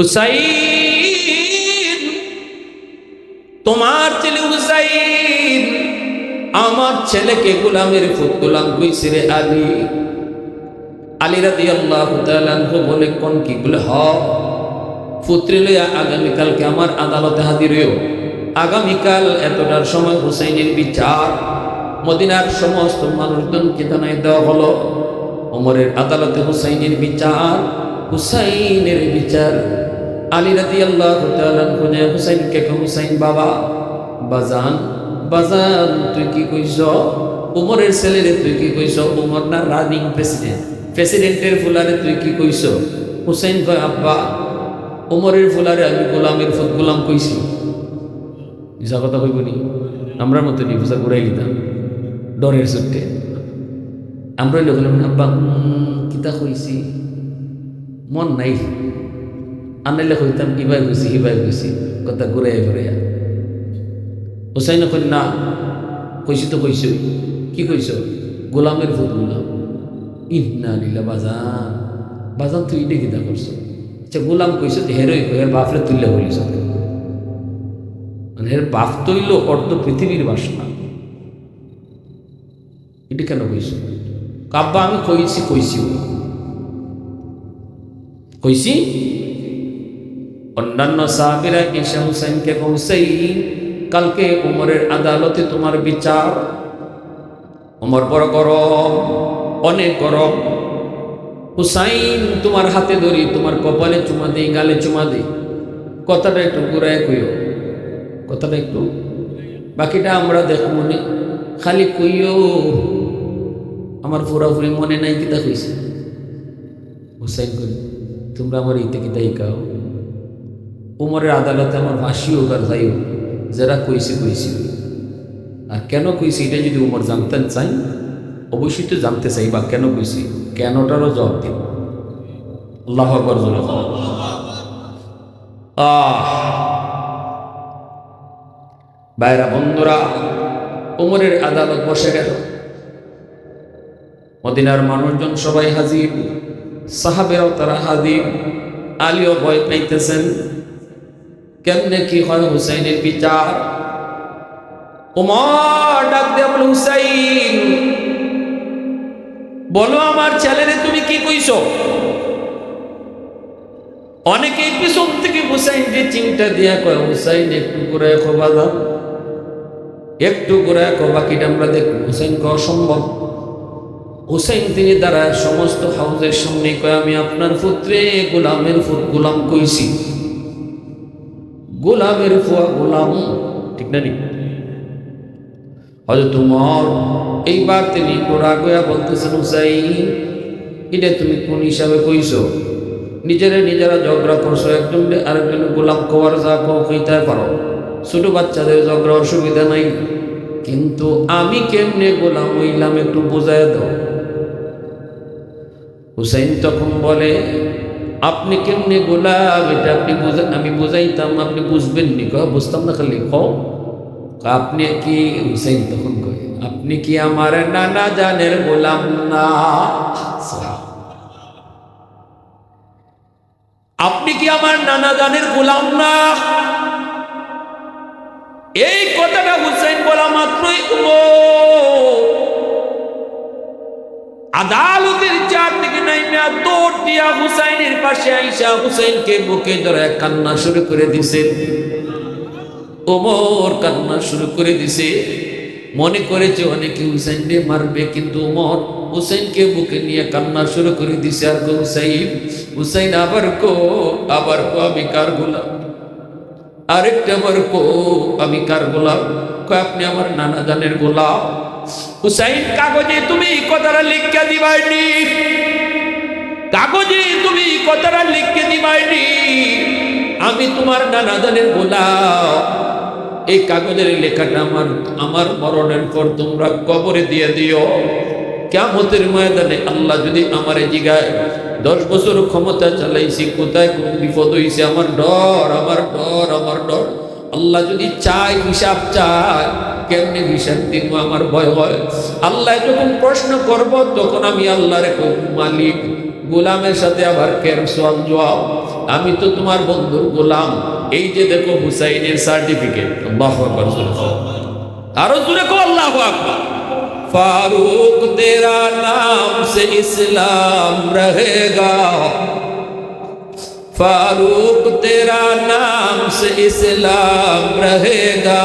হুসাইন, তোমার ছেলে হুসাইন, আমার ছেলেকে গোলামের ফুট গোলাম কইছে রে আলী। আলী রাদি আল্লাহ বলে, কোন কি? বলে হ পুত্রে লইয়া আগামীকালকে আমার আদালতে হাজির হইও। আগামীকাল এতটার সময় হুসাইনের বিচার। মদিনার সমস্ত মানুষজনকে জানাই দেওয়া হলো, ওমরের আদালতে হুসাইনের বিচার হুসাইনের বিচার। আলী রাদি আল্লাহ খুঁজে হুসাইনকে হুসাইন বাবা, বাজান বাজান, তুই কি কইস উমরের ছেলেরে তুই কি কইস উমর না রানিং প্রেসিডেন্ট? প্রেসিডেন্টের ফুলারে তুই কি কইস হুসাইন কয়, আব্বা, উমরের ফুলারে আমি গোলামের ফুট গোলাম কইছি। যা কথা কইব নি আমরার মতো নি বুঝা ঘুরাই দিতাম, ডরের চুটে। আমরা লোক আব্বা কিতা কইছি? মন নাই। আনাইলে কইতাম ইবাই কইছি হিবাই কইছি কথা ঘুরাইয়া ঘুরাইয়া হুসাইন কই না, কইছি তো কইছ, কি কইছ? গোলামের ফুট গোলাম। ইন্না নিলা বাজান বাজান তুই এটা কিতা করছ। আচ্ছা গোলাম কইছ হেরোই কই এর বাপরে তুললে বলিস মানে এর বাপ তৈল অর্ধ পৃথিবীর বাসনা। এটা কেন কইছ? কাব্বা, আমি কইছি কইছি। কইছি? অন্যান্য সাহাবিরা ঈশা হুসাইনকে হুসাইন, কালকে উমরের আদালতে তোমার বিচার। উমর বড় গরম, অনেক গরম। হুসাইন, তোমার হাতে ধরি, তোমার কপালে চুমা দিই, গালে চুমা দিই। কথাটা একটু ঘুরায় কইও। কথাটা একটু। বাকিটা আমরা দেখব নি খালি কইও। আমার পুরাপুরি মনে নাই কিতা কইছে। হুসাইন কই তোমরা আমার ইতে কিতা ইকাও উমরের আদালতে আমার ফাঁসি হোক আর যাই যারা কইছে, কইছি। আর কেন কইছি, এটা যদি উমর জানতেন চাই, অবশ্যই তো জানতে চাই বা কেন কইছি, কেনটারও জবাব দিব। আল্লাহ আকবর আহ! বাইরা বন্ধুরা, উমরের আদালত বসে গেল। মদিনার মানুষজন সবাই হাজির, সাহাবেরাও তারা হাজির, আলীও ভয় পাইতেছেন। কেমনে কি হয় হুসাইনের বিচার? উমর ডাক দিয়ে বলে, হুসাইন, বলো আমার ছেলেরে তুমি কি কইছো? অনেকেই পিছন থেকে হুসাইন যে চিন্তা দিয়া কয়, হুসাইন, একটু করে খোবা দাও একটু করে বাকিটা আমরা দেখব। হুসাইন ক অসম্ভব। হুসাইন তিনি দ্বারা সমস্ত হাউজের সামনে কয়, আমি আপনার পুত্রে গোলামের ফুট গোলাম কইছি। গোলামের ফুয়া গোলাম। ঠিক না নি? হয়তো তোমার এইবার তিনি গোড়া গয়া বলতেছেন, হুসাইন, এটা তুমি কোন হিসাবে কইছো? নিজেরা নিজেরা ঝগড়া করছ একজন আরেকজন গোলাম কবার যা কইতে পারো। ছোট বাচ্চাদের ঝগড়া অসুবিধা নাই। কিন্তু আমি কেমনে গোলাম হইলাম একটু বোঝায় দাও। হুসাইন তখন বলে আপনি কেমনে গোলাম? এটা আপনি আমি বুঝাইতাম, আপনি বুঝবেন নি কহ বুঝতাম না খালি, কও। আপনি কি হুসাইন তখন কয়, আপনি কি আমার নানা জানের গোলাম না? আপনি কি আমার নানা জানের গোলাম না? এই কথাটা হুসাইন বলা মাত্রই আদালতের চার দিকে নাইমা দৌড় দিয়া হুসাইনের পাশে আইসা হুসাইনকে বুকে ধরে কান্না শুরু করে দিছে। ওমর কান্না শুরু করে দিছে। মনে করেছে অনেকে হুসাইন হুসাইনকে মারবে, কিন্তু ওমর হুসাইনকে বুকে নিয়ে কান্না শুরু করে দিছে। আর গো হুসাইন হুসাইন আবার কো আবার কো, আমি কার গোলাম? আরেকটা আবার কো, আমি কার গোলাম? কয়, আপনি আমার নানা জানের গোলাম? হুসাইন, কাগজে তুমি কথাটা লিখকে দিবাইনি। কাগজে তুমি কথাটা লিখকে দিবাইনি। আমি তোমার নানা জানের এই কাগজের লেখাটা আমার আমার মরণের পর তোমরা কবরে দিয়ে দিও। কেমতের ময়দানে আল্লাহ যদি আমারে জিগায়, দশ বছর ক্ষমতা চালাইছি, কোথায় কোন বিপদ হয়েছে আমার ডর আমার ডর আমার ডর। আল্লাহ যদি চায়, হিসাব চায় কেমনি হিসাব দিব? আমার ভয় হয়। আল্লাহ যখন প্রশ্ন করব, তখন আমি আল্লাহ আল্লাহর মালিক। গোলামের সাথে আবার কেন সোয়াল জবাব? আমি তো তোমার বন্ধুর গোলাম। এই যে দেখো হুসাইনের সার্টিফিকেট আরও জুড়ে কো আল্লাহ ফারুক, তেরা নাম সে ইসলাম রহেগা। ফারুক, তেরা নাম সে ইসলাম রহেগা।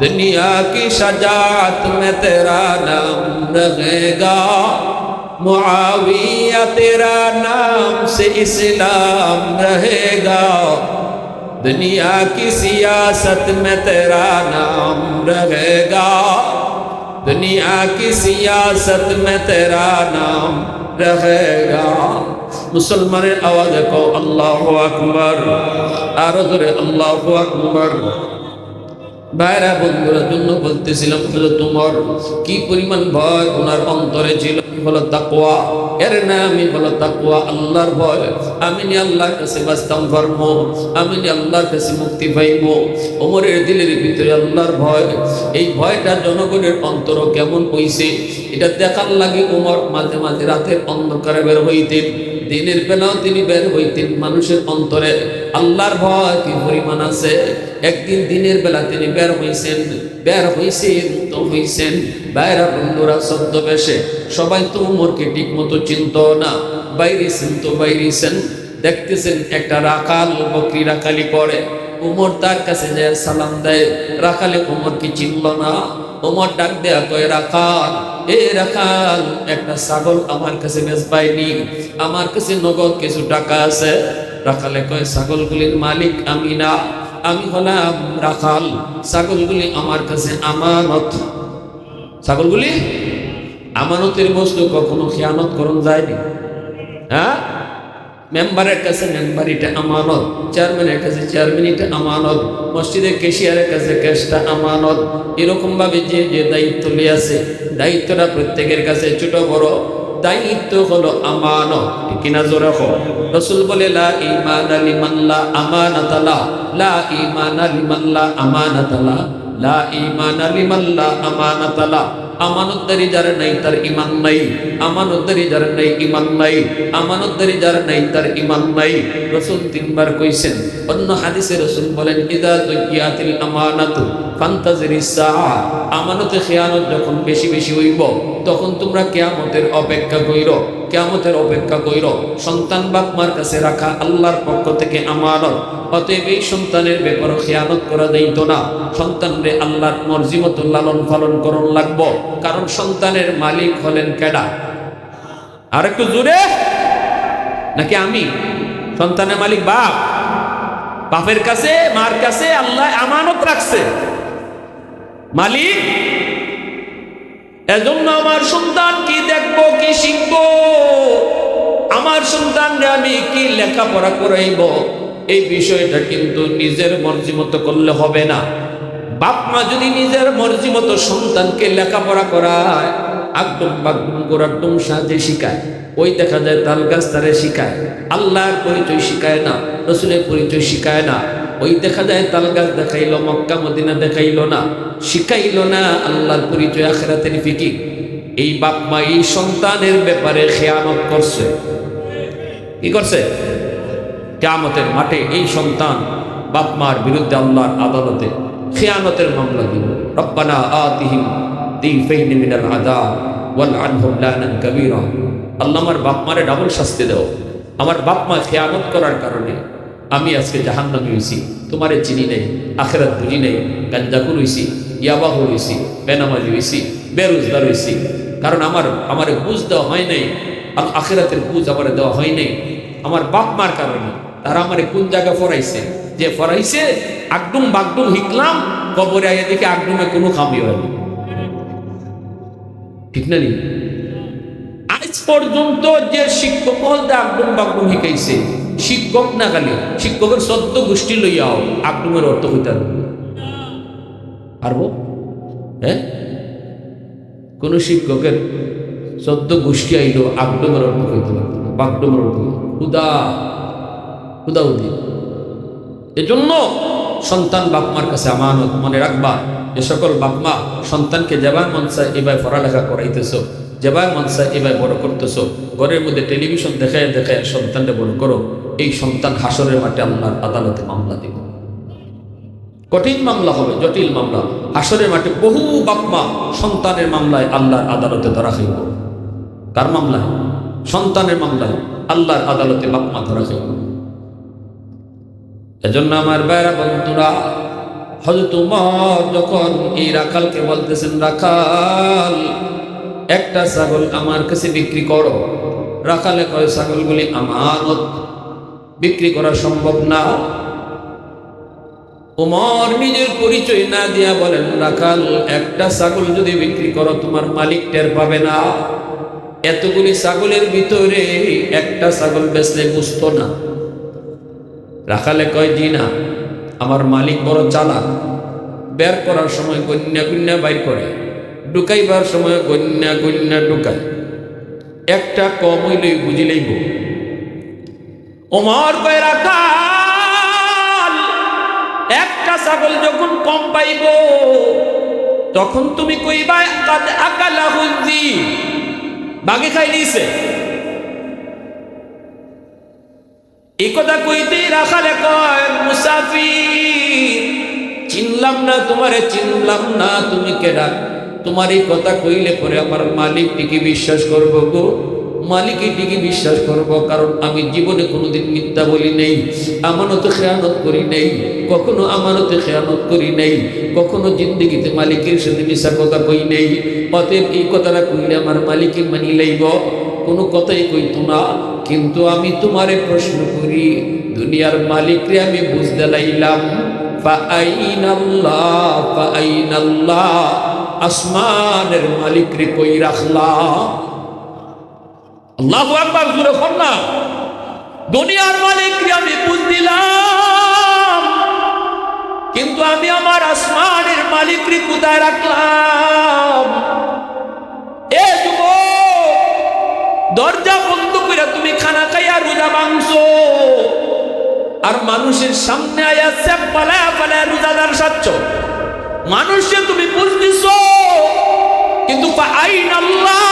دنیا کی شجاعت میں تیرا نام رہے گا۔ معاویہ تیرا نام سے اسلام رہے گا۔ دنیا کی سیاست میں تیرا نام رہے گا۔ دنیا کی سیاست میں تیرا نام رہے گا۔ مسلمان آواز کو، اللہ اکبر۔ عرض اللہ اکبر۔ ভাইরা, বন্ধুরা, জন্য বলতেছিলাম হলো তোমার কি পরিমাণ ভয়? ওনার অন্তরে ছিল হলো তাকওয়া। এর নামই হলো তাকওয়া, আল্লাহর ভয়। আমি নি আল্লাহর কাছে বাঁচতাম ধর্ম, আমি নি আল্লাহর কাছে মুক্তি পাইব। ওমরের দিলের ভিতরে আল্লাহর ভয়। এই ভয়টা জনগণের অন্তর কেমন হইছে, এটা দেখার লাগে ওমর মাঝে মাঝে রাতের অন্ধকারে বের হইতেন। দিনের বেলাও তিনি বের হইতেন মানুষের অন্তরে আল্লাহর ভয় কি পরিমাণ আছে? একদিন দিনের বেলা তিনি বের হইছেন বের হইছেন তো হইছেন। বাইরা বন্ধুরা, ছদ্মবেশে সবাই তো উমরকে ঠিক মতো চিনত না। বাইরেছেন তো বাইরেছেন। দেখতেছেন একটা রাখাল বকরি রাখালি করে উমর তার কাছে যায়, সালাম দেয়, রাখালে উমর কি চিনল না? ওমর ডাক দেয়া কয়, রাখাল এ রাখাল, একটা ছাগল আমার কাছে বেশ পাইনি আমার কাছে নগদ কিছু টাকা আছে। রাখালে কয়, ছাগলগুলির মালিক আমি না, আমি হলাম রাখাল, ছাগলগুলি আমার কাছে আমানত। ছাগলগুলি আমানতের বস্তু কখনো খেয়ানত করুন যায়নি। হ্যাঁ? মেম্বারের কাছে মেম্বার এটা আমানত, চেয়ারম্যানের কাছে চেয়ারম্যান এটা আমানত মসজিদের কেশিয়ারের কাছে ক্যাশটা আমানত। এরকমভাবে যে যে দায়িত্ব আছে, দায়িত্বটা প্রত্যেকের কাছে ছোট বড়। দায়িত্ব হলো আমানত। কিনা জোরে রসুল বলে, লা ইমান লিমাল্লা আমানাতালা লা। ইমান লিমাল্লা আমানাতালা লা ইমান লিমাল্লা আমানাতালা আমানতদারি যার নাই, তার ইমান নাই। আমানতদারি যার নাই, ইমান নাই। আমানতদারি যার নাই, তার ইমান নাই। রসুল তিনবার কইছেন, অন্য হাদিসে রসুল বলেন, ইদা দুকিয়াতিল আমানাতু ফান্তাজিরিস সাআ। আমানতে খেয়ানত যখন বেশি বেশি হইব তখন তোমরা কেয়ামতের অপেক্ষা কইর, কেয়ামতের অপেক্ষা কইর। সন্তান বাপ মার কাছে রাখা আল্লাহর পক্ষ থেকে আমানত। অতএব এই সন্তানের ব্যাপারে খেয়ানত করা যাইত না। সন্তানরে আল্লাহর মর্জি মতো লালন পালন করণ লাগব। কারণ সন্তানের মালিক হলেন কেডা? আর একটু জোরে। নাকি আমি? সন্তানের মালিক বাপ? বাপের কাছে, মার কাছে আল্লাহ আমানত রাখছে। মালিক? এজন্য আমার সন্তান কি দেখব, কি শিখব? আমার সন্তানরা আমি কি লেখাপড়া করাইব? এই বিষয়টা কিন্তু নিজের মর্জি মতো করলে হবে না। বাপ মা যদি নিজের মর্জি মতো সন্তানকে লেখাপড়া করায় একদম বাগদুম গোড়াডুম সাহায্যে শিখায়, ওই দেখা যায় তাল গাছ তারে শিখায়। আল্লাহর পরিচয় শিখায় না, রসুলের পরিচয় শিখায় না। ওই দেখা যায় তাল গাছ দেখাইলো, মক্কা, মদিনা দেখাইলো না, শিখাইলো না আল্লাহর পরিচয় আখেরাতের ফিকি এই বাপ মা, এই সন্তানের ব্যাপারে খেয়ানত করছে। কি করছে? কেয়ামতের মাঠে এই সন্তান বাপ মার বিরুদ্ধে আল্লাহর আদালতে খেয়ানতের মামলা দিব। রব্বানা আতিহিম দিফাইন মিনাল আযাব ওয়াল আনহুম লানান কাবীরা। আল্লাহ আমার বাপ মারে ডাবল শাস্তি দাও। আমার বাপ মা খেয়ানত করার কারণে আমি আজকে জাহান্নামী হইছি। তোমারে চিনি নেই, আখেরাত বুঝি নেই গাঞ্জাকুর হইছি ইয়াবাহু হইছি, বেনামাজি হইছি, বেরোজগার হইছি। কারণ আমার, আমারে বুঝ দেওয়া হয় নাই আখেরাতের বুঝ আমার দেওয়া হয় নাই। আমার বাপ মার কারণে তারা আমারে কোন জায়গা ফরাইছে? যে ফরাইছে, আগডুম বাগডুম হিকলাম, কবরে আইয়া দেখে আগডুমে কোনো খামি হয়নি ঠিক না আজ পর্যন্ত যে শিক্ষক হলতে আকডুম বাকডুম শিখাইছে শিক্ষক না খালি শিক্ষকের সদ্য গোষ্ঠী লইয়াও আকডুমের অর্থ হইতে পারব? হ্যাঁ? কোন শিক্ষকের সদ্য গোষ্ঠী আইলো আকডুমের অর্থ হইতে পারতো না অর্থ হুদা হুদা এজন্য সন্তান বাপমার কাছে আমানত মনে রাখবা যে সকল বাপমা সন্তানকে যেবার মন চায় এবার পড়ালেখা করাইতেছ। যেবার মন চায় এবার বড় করতেছ। ঘরের মধ্যে টেলিভিশন দেখায় দেখায় সন্তানটা বড় করো, এই সন্তান হাসরের মাঠে আল্লাহর আদালতে মামলা দিব। কঠিন মামলা হবে, জটিল মামলা। হাসরের মাঠে বহু বাপমা সন্তানের মামলায় আল্লাহর আদালতে ধরা খাইব। কার মামলায়? সন্তানের মামলায় আল্লাহর আদালতে বাপমা ধরা খাইব। এজন্য আমার বাইরা বন্ধুরা হজরত উমর যখন এই রাখালকে বলতেছেন, রাখাল একটা ছাগল আমার কাছে বিক্রি করো। রাখালে কয়, ছাগলগুলি আমানত বিক্রি করা সম্ভব না। উমর নিজের পরিচয় না দিয়া বলেন, রাখাল, একটা ছাগল যদি বিক্রি করো, তোমার মালিক টের পাবে না। এতগুলি ছাগলের ভিতরে একটা ছাগল বেচলে বুঝতো না। রাখালে কয়, জি না, আমার মালিক বড় চালাক, বের করার সময় কন্যা কন্যা বাইর করে। ঢুকাইবার সময় গন্যা গন্যা ঢুকায়। একটা কম হইলেই বুঝিলেইব ওমর কয় রাখাল একটা ছাগল যখন কম পাইব, তখন তুমি কইবা, কাদ আকালা হুজি বাগে খাই নিছে এই কথা কইতে রাখালে কয়, মুসাফির, চিনলাম না তোমারে, চিনলাম না তুমি কেডা? তোমার এই কথা কইলে পরে আমার মালিক টিকি বিশ্বাস করব গো। মালিকই টিকি বিশ্বাস করব, কারণ আমি জীবনে কোনোদিন মিথ্যা বলি নেই, আমানতে খেয়ানত করি নেই, কখনো আমানতে খেয়ানত করি নেই, কখনো জিন্দগিতে মালিকের সাথে মিশা কথা কই নেই। অতএব এই কথাটা কইলে আমার মালিকে মানি লইব, কোনো কথাই কইতো না। কিন্তু আমি তোমারে প্রশ্ন করি, দুনিয়ার মালিকরে আমি বুঝতে লাইলাম ফাআইনাল্লাহ ফাআইনাল্লাহ আসমানের মালিকরে কই রাখলা? আল্লাহু আকবার জুড়ে না। দুনিয়ার মালিকরে আমি বুঝ দিলাম, কিন্তু আমি আমার আসমানের মালিকরে কোথায় রাখলাম? এ যুবক, দরজা বন্ধ করে তুমি খানা খাইয়া রোজা ভাঙছো। আর মানুষের সামনে আয়া স্যাপ পালায়া পালায়া রোজাদার সাচ্ছ। মানুষে তুমি বুঝতেছ? কিন্তু আইন আল্লাহ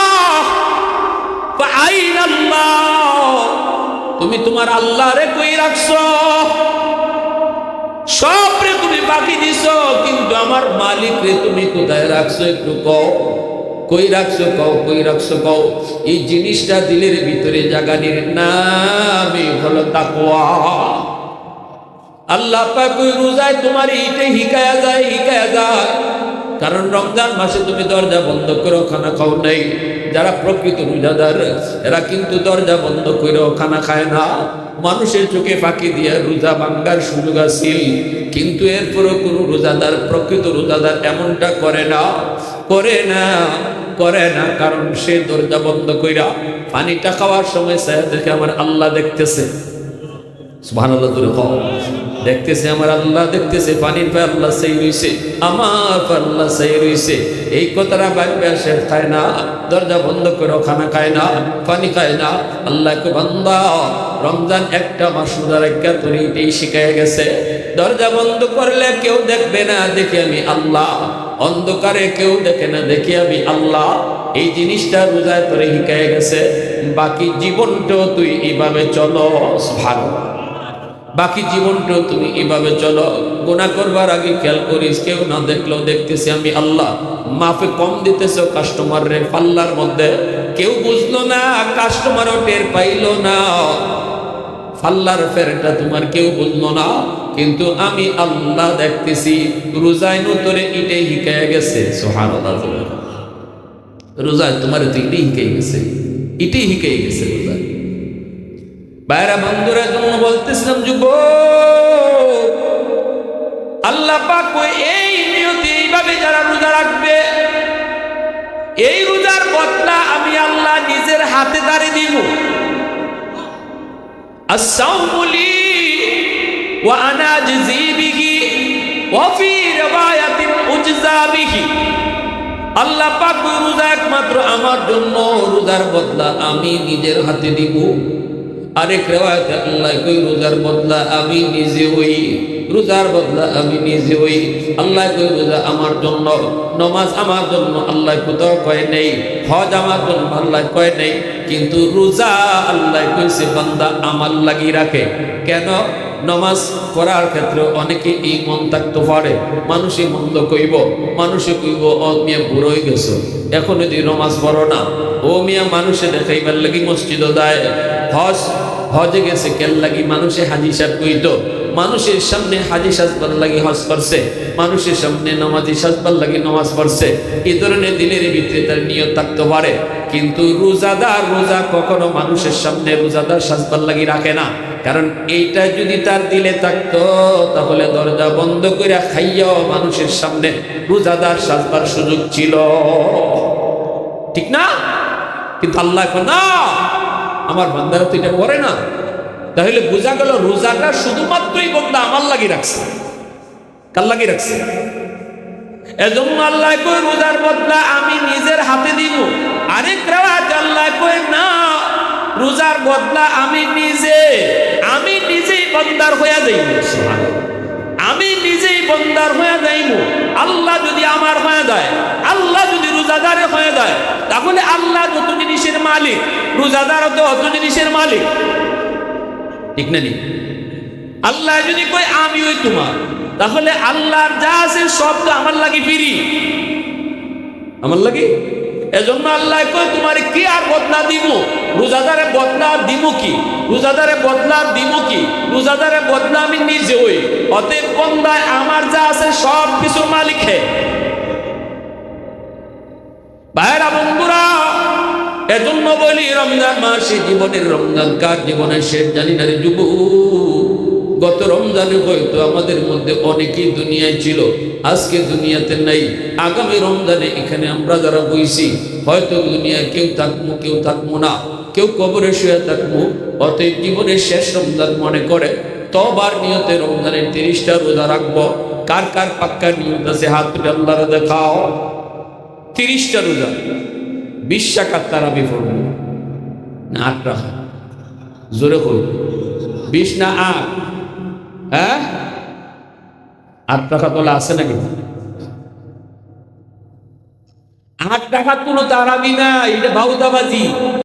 আল্লাহ তুমি তোমার আল্লাহরে কই রাখছো? সব রে তুমি বাকি দিছ, কিন্তু আমার মালিক রে তুমি কোথায় রাখছো একটু কও? কই রাখছো কও, কই রাখছো কও? এই জিনিসটা দিলের ভিতরে জাগানির নামই হলো তাকওয়া। আল্লাহ রোজায় তোমার এইটাই হিকায়া যায় হিকায়া যায়। কারণ রমজান মাসে তুমি দরজা বন্ধ করো, খানা খাও নাই। যারা প্রকৃত রোজাদার, এরা কিন্তু দরজা বন্ধ করেও খানা খায় না। মানুষের চোখে ফাঁকি দিয়ে রোজা ভাঙ্গার সুযোগ আছিল কিন্তু এরপরও কোনো রোজাদার, প্রকৃত রোজাদার এমনটা করে না করে না করে না। কারণ সে দরজা বন্ধ কইরা পানিটা খাওয়ার সময় সাহেব দেখে আমার আল্লাহ দেখতেছে। কও। দেখতেছে আমার আল্লাহ, দেখতেছে পানির পে আল্লাহ সেই রইছে, আমার পে আল্লাহ সেই রইছে। এই কথাটা ভাববে সে খায় না, দরজা বন্ধ করে খানা খায় না, পানি খায় না। আল্লাহকে বান্দা, রমজান একটা মাস রোজা রাখা তোর শিখাই গেছে। দরজা বন্ধ করলে কেউ দেখবে না, দেখি আমি আল্লাহ। অন্ধকারে কেউ দেখে না, দেখি আমি আল্লাহ। এই জিনিসটা রোজায় তোরে শিখাই গেছে। বাকি জীবনটাও তুই এইভাবে চলো ভালো বাকি জীবনটাও তুমি এভাবে চলো। গোনা করবার আগে খেয়াল করিস, কেউ না দেখলেও দেখতেছি আমি আল্লাহ। মাফে কম দিতেছ কাস্টমার রে পাল্লার মধ্যে। কেউ বুঝলো না কাস্টমারও টের পাইলো না। ফাল্লার ফেরটা তোমার কেউ বুঝলো না। কিন্তু আমি আল্লাহ দেখতেছি, রোজায় নতরে ইটাই হিকায় গেছে। সোহান রোজায় তোমার তো ইটাই গেছে। ইটাই হিকাই গেছে রোজায়। বাইরা বন্ধুরা জন্য বলতেছিলাম যুব আল্লাহ পাক এই নিয়তি এইভাবে যারা রোজা রাখবে, এই রোজার বদলা আমি আল্লাহ নিজের হাতে দাঁড়ি দিব। আনা আল্লাহ পাক একমাত্র আমার জন্য রোজার বদলা আমি নিজের হাতে দিব। আরেক আল্লাহ কই, রোজার বদলা আমি নিজে হই, রোজার বদলা আমি নিজে হই। আল্লাহ কই, রোজা আমার জন্য, নমাজ আমার জন্য আল্লাহ কোথাও কয় নেই, হজ আমার জন্য আল্লাহ কয় নেই, কিন্তু রোজা আল্লাহ কইছে, বান্দা আমার লাগি রাখে। কেন? নমাজ পড়ার ক্ষেত্রে অনেকে এই মন থাকতে পারে, মানুষই মন্দ কইব মানুষে কইব ও মিয়া বুড়ো হয়ে গেছো, এখন যদি নমাজ পড়ো না ও মিয়া, মানুষে দেখাইবার লাগি মসজিদও দেয় হজ, হজে গেছে, কেল লাগি মানুষে হাজি সাহেব কইতো, মানুষের সামনে হাজি সাজবার লাগি হজ করছে, মানুষের সামনে নমাজি সাজবার লাগি নমাজ পড়ছে এই ধরনের দিলের ভিতরে তার নিয়ত থাকতে পারে। কিন্তু রোজাদার রোজা কখনো মানুষের সামনে রোজাদার সাজবার লাগি রাখে না। কারণ এইটা যদি তার দিলে থাকতো, তাহলে দরজা বন্ধ করে খাইয়াও মানুষের সামনে রোজাদার সাজবার সুযোগ ছিল। ঠিক না? কিন্তু আল্লাহ এখন, না, আমার বান্দারা তো এটা করে না। তাহলে বোঝা গেল রোজাটা শুধুমাত্রই বন্ধা আমার লাগি রাখছে। কার লাগি রাখছে? বদলা আমি নিজের হাতে দিব। না বদলা আমি নিজে, আমি নিজেই বন্দার হইয়া আমি নিজেই বন্দার হয়ে যাইব। আল্লাহ যদি আমার হয়ে যায় রোজাদারে হয়ে যায়। তাহলে আল্লাহ যত জিনিসের মালিক, রোজাদার তো অত জিনিসের মালিক। ঠিক না আল্লাহ যদি কই আমি ওই তোমার। তাহলে আল্লাহর যা আছে সব তো আমার লাগে ফিরি। আমার লাগে? এজন্য আল্লাহ কই তোমার কি আর বদলা দিব? রোজাদারে বদলা দিব কি? রোজাদারে বদলা দিব কি? রোজাদারে বদলা আমি নিজে হই। অতএব বন্দায় আমার যা আছে সব কিছুর মালিক হে। ভাইরা বন্ধুরা, এজন্য বলি, রমজান মাসে জীবনের রমজান কার জীবনের শেষ জানি না রে যুবক গত রমজানে হয়তো আমাদের মধ্যে অনেকেই দুনিয়ায় ছিল, আজকে দুনিয়াতে নাই। আগামী রমজানে এখানে আমরা যারা বইছি, হয়তো দুনিয়ায় কেউ থাকব কেউ থাকব না। কেউ কবরে শুয়ে থাকব, অতএব জীবনের শেষ রমজান মনে করে। তবার নিয়তে রমজানের তিরিশটা রোজা রাখব। কার কার পাক্কা নিয়ত আছে, হাত তুলে আল্লাহরা দেখাও। তিরিশটা রোজা। বিশ টাকার তারা বিফল না আট টাকা জোরে করুন বিশ না আট? হ্যাঁ? আট টাকা তোলা আছে নাকি? আট টাকা কোনো তারাবি না এটা বাউদাবাজি